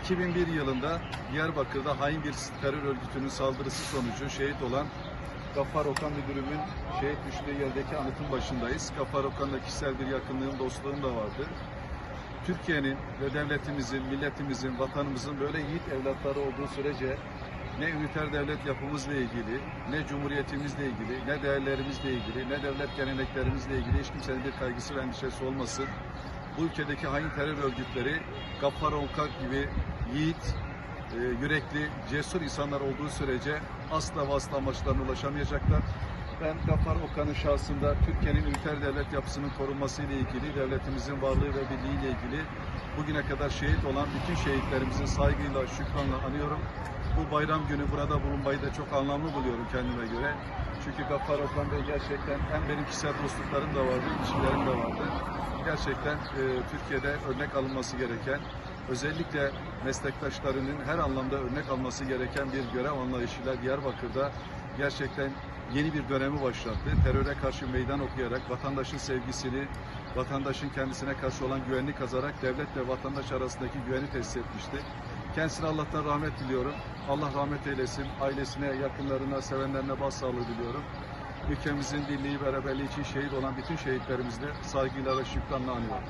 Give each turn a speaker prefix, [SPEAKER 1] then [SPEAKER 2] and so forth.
[SPEAKER 1] 2001 yılında Diyarbakır'da hain bir terör örgütünün saldırısı sonucu şehit olan Gaffar Okan müdürümün şehit düştüğü yerdeki anıtın başındayız. Gaffar Okan'la kişisel bir yakınlığım, dostluğum da vardı. Türkiye'nin ve devletimizin, milletimizin, vatanımızın böyle yiğit evlatları olduğu sürece ne üniter devlet yapımızla ilgili, ne cumhuriyetimizle ilgili, ne değerlerimizle ilgili, ne devlet geleneklerimizle ilgili hiç kimsenin bir kaygısı ve endişesi olmasın. Bu ülkedeki hain terör örgütleri Gaffar Okan gibi yiğit, e, yürekli, cesur insanlar olduğu sürece asla ve asla amaçlarına ulaşamayacaklar. Ben Gaffar Okan'ın şahsında Türkiye'nin üniter devlet yapısının korunması ile ilgili, devletimizin varlığı ve birliği ile ilgili bugüne kadar şehit olan bütün şehitlerimizi saygıyla, şükranla anıyorum. Bu bayram günü burada bulunmayı da çok anlamlı buluyorum kendime göre. Çünkü Gaffar Okan Bey gerçekten hem benim kişisel dostluklarım da vardı, ilişkilerim de vardı. Gerçekten e, Türkiye'de örnek alınması gereken, özellikle meslektaşlarının her anlamda örnek alması gereken bir görev anlayışıyla Diyarbakır'da gerçekten yeni bir dönemi başlattı. Teröre karşı meydan okuyarak vatandaşın sevgisini, vatandaşın kendisine karşı olan güvenini kazarak devlet ve vatandaş arasındaki güveni tesis etmişti. Kendisine Allah'tan rahmet diliyorum. Allah rahmet eylesin. Ailesine, yakınlarına, sevenlerine başsağlığı diliyorum. Ülkemizin birliği, beraberliği için şehit olan bütün şehitlerimizi saygıyla ve şükranla anıyorum.